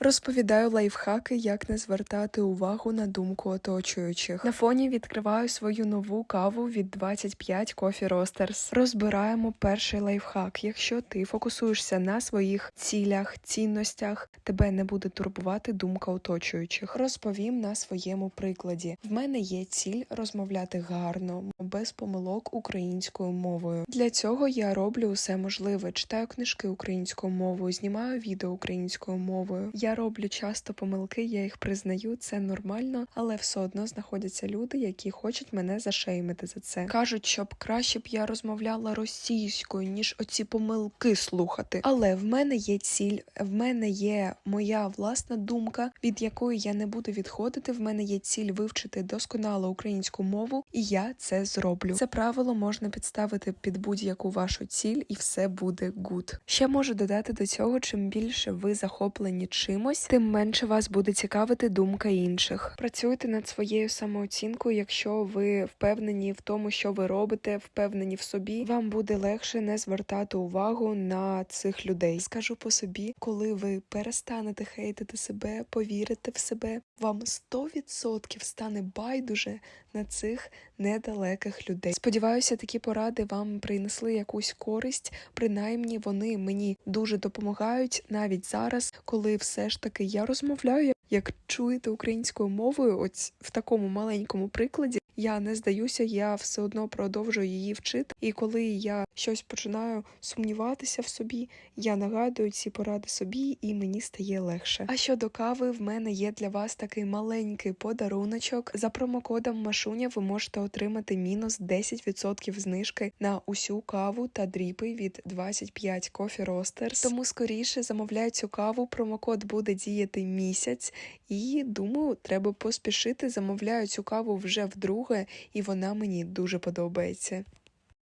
Розповідаю лайфхаки, як не звертати увагу на думку оточуючих. На фоні відкриваю свою нову каву від 25 Coffee Roasters. Розбираємо перший лайфхак. Якщо ти фокусуєшся на своїх цілях, цінностях, тебе не буде турбувати думка оточуючих. Розповім на своєму прикладі. В мене є ціль розмовляти гарно, без помилок українською мовою. Для цього я роблю усе можливе. Читаю книжки українською мовою, знімаю відео українською мовою. Я роблю часто помилки, я їх признаю, це нормально, але все одно знаходяться люди, які хочуть мене зашеймити за це. Кажуть, щоб краще б я розмовляла російською, ніж оці помилки слухати. Але в мене є ціль, в мене є моя власна думка, від якої я не буду відходити. В мене є ціль вивчити досконало українську мову, і я це зроблю. Це правило можна підставити під будь-яку вашу ціль, і все буде гуд. Ще можу додати до цього, чим більше ви захоплені чимось, тим менше вас буде цікавити думка інших. Працюйте над своєю самооцінкою, якщо ви впевнені в тому, що ви робите, впевнені в собі, вам буде легше не звертати увагу на цих людей. Скажу по собі, коли ви перестанете хейтити себе, повірите в себе, вам 100% стане байдуже на цих недалеких людей. Сподіваюся, такі поради вам принесли якусь користь. Принаймні вони мені дуже допомагають навіть зараз, коли все ж таки я розмовляю. Як чуєте українською мовою, ось в такому маленькому прикладі, я не здаюся, я все одно продовжую її вчити. І коли я щось починаю сумніватися в собі, я нагадую ці поради собі, і мені стає легше. А щодо кави, в мене є для вас такий маленький подаруночок. За промокодом Машуня ви можете отримати мінус 10% знижки на усю каву та дріпи від 25 Coffee Roasters. Тому скоріше замовляй цю каву. Промокод буде діяти місяць, і думаю, треба поспішити. Замовляю цю каву вже вдруге, і вона мені дуже подобається.